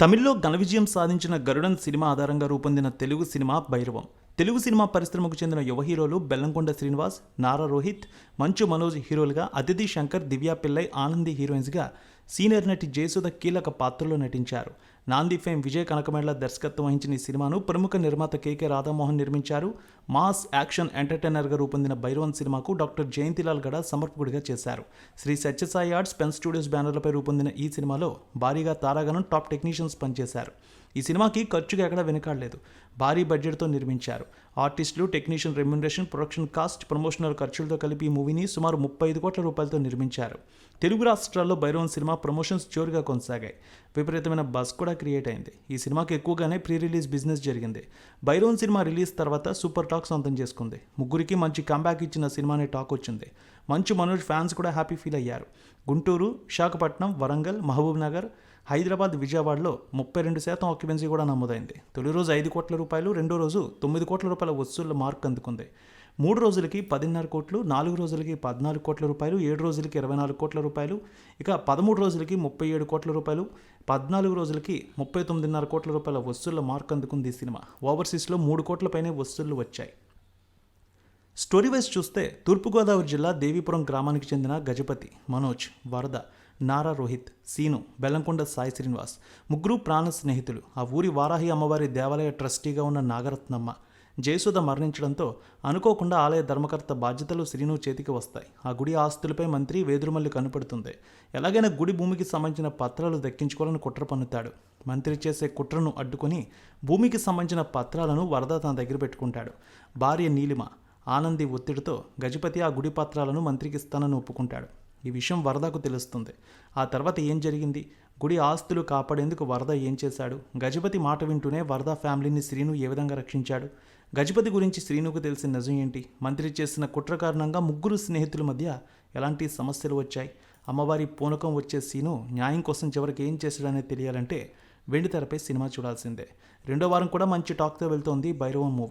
తమిళ్ళో ఘన విజయం సాధించిన గరుడన్ సినిమా ఆధారంగా రూపొందిన తెలుగు సినిమా భైరవం. తెలుగు సినిమా పరిశ్రమకు చెందిన యువ హీరోలు బెల్లంకొండ శ్రీనివాస్ నారా రోహిత్ మంచు మనోజ్ హీరోలుగా అతిథి శంకర్ దివ్యా పిల్లై ఆనంది హీరోయిన్స్గా సీనియర్ నటి జయసుధ కీలక పాత్రలో నటించారు. నాంది ఫేమ్ విజయ్ కనకమేళ్ళ దర్శకత్వం వహించిన ఈ సినిమాను ప్రముఖ నిర్మాత కేకే రాధామోహన్ నిర్మించారు. మాస్ యాక్షన్ ఎంటర్టైనర్గా రూపొందిన భైరవన్ సినిమాకు డాక్టర్ జయంతిలాల్ గడ సమర్పకుడిగా చేశారు. Sri Satyasai arts pen studios బ్యానర్లపై రూపొందిన ఈ సినిమాలో భారీగా తారాగణం టాప్ టెక్నీషియన్స్ పనిచేశారు. ఈ సినిమాకి ఖర్చుగా ఎక్కడ వెనకాడలేదు. భారీ బడ్జెట్తో నిర్మించారు. ఆర్టిస్టులు technician remuneration production cost promotional ఖర్చులతో కలిపి ఈ మూవీని సుమారు ముప్పై ఐదు కోట్ల రూపాయలతో నిర్మించారు. తెలుగు రాష్ట్రాల్లో భైరవన్ సినిమా ప్రమోషన్స్ జోరుగా కొనసాగాయి. విపరీతమైన బస్ కూడా క్రియేట్ అయింది. ఈ సినిమాకి ఎక్కువగానే ప్రీ రిలీజ్ బిజినెస్ జరిగింది. భైరవన్ సినిమా రిలీజ్ తర్వాత సూపర్ టాక్ సొంతం చేసుకుంది. ముగ్గురికి మంచి కంబ్యాక్ ఇచ్చిన సినిమా అనే టాక్ వచ్చింది. మంచు మనోజ్ ఫ్యాన్స్ కూడా హ్యాపీ ఫీల్ అయ్యారు. గుంటూరు విశాఖపట్నం వరంగల్ మహబూబ్ నగర్ హైదరాబాద్ విజయవాడలో ముప్పై రెండు శాతం ఆక్యుపెన్సీ కూడా నమోదైంది. తొలి రోజు ఐదు కోట్ల రూపాయలు రెండో రోజు తొమ్మిది కోట్ల రూపాయల వసూళ్ళ మార్క్ అందుకుంది. మూడు రోజులకి పదిన్నర కోట్లు నాలుగు రోజులకి పద్నాలుగు కోట్ల రూపాయలు ఏడు రోజులకి ఇరవై నాలుగు కోట్ల రూపాయలు ఇక పదమూడు రోజులకి ముప్పై ఏడు కోట్ల రూపాయలు పద్నాలుగు రోజులకి ముప్పై తొమ్మిదిన్నర కోట్ల రూపాయల వసూళ్ళ మార్క్ అందుకుంది ఈ సినిమా. ఓవర్సీస్లో మూడు కోట్లపైనే వసూళ్ళు వచ్చాయి. స్టోరీ వైజ్ చూస్తే తూర్పుగోదావరి జిల్లా దేవీపురం గ్రామానికి చెందిన గజపతి మనోజ్ వరద. నారా రోహిత్ సీను బెల్లంకొండ సాయి శ్రీనివాస్ ముగ్గురు ప్రాణ స్నేహితులు. ఆ ఊరి వారాహి అమ్మవారి దేవాలయ ట్రస్టీగా ఉన్న నాగరత్నమ్మ జయసుధ మరణించడంతో అనుకోకుండా ఆలయ ధర్మకర్త బాధ్యతలు శ్రీను చేతికి వస్తాయి. ఆ గుడి ఆస్తులపై మంత్రి వేదురుమల్లి కనపడుతుంది. ఎలాగైనా గుడి భూమికి సంబంధించిన పత్రాలు దక్కించుకోవాలని కుట్ర పన్నుతాడు. మంత్రి చేసే కుట్రను అడ్డుకొని భూమికి సంబంధించిన పత్రాలను వరద తన దగ్గర పెట్టుకుంటాడు. భార్య నీలిమ ఆనంది ఒత్తిడితో గజపతి ఆ గుడి పత్రాలను మంత్రికి ఇస్తానని ఒప్పుకుంటాడు. ఈ విషయం వరదకు తెలుస్తుంది. ఆ తర్వాత ఏం జరిగింది? గుడి ఆస్తులు కాపాడేందుకు వరద ఏం చేశాడు? గజపతి మాట వింటూనే వరద ఫ్యామిలీని శ్రీను ఏ విధంగా రక్షించాడు? గజపతి గురించి శ్రీనుకు తెలిసిన నిజం ఏంటి? మంత్రి చేసిన కుట్ర కారణంగా ముగ్గురు స్నేహితుల మధ్య ఎలాంటి సమస్యలు వచ్చాయి? అమ్మవారి పూనకం వచ్చే సీను న్యాయం కోసం చివరికి ఏం చేశాడనేది తెలియాలంటే వెండితెరపై సినిమా చూడాల్సిందే. రెండో వారం కూడా మంచి టాక్తో వెళ్తోంది భైరవం మూవీ.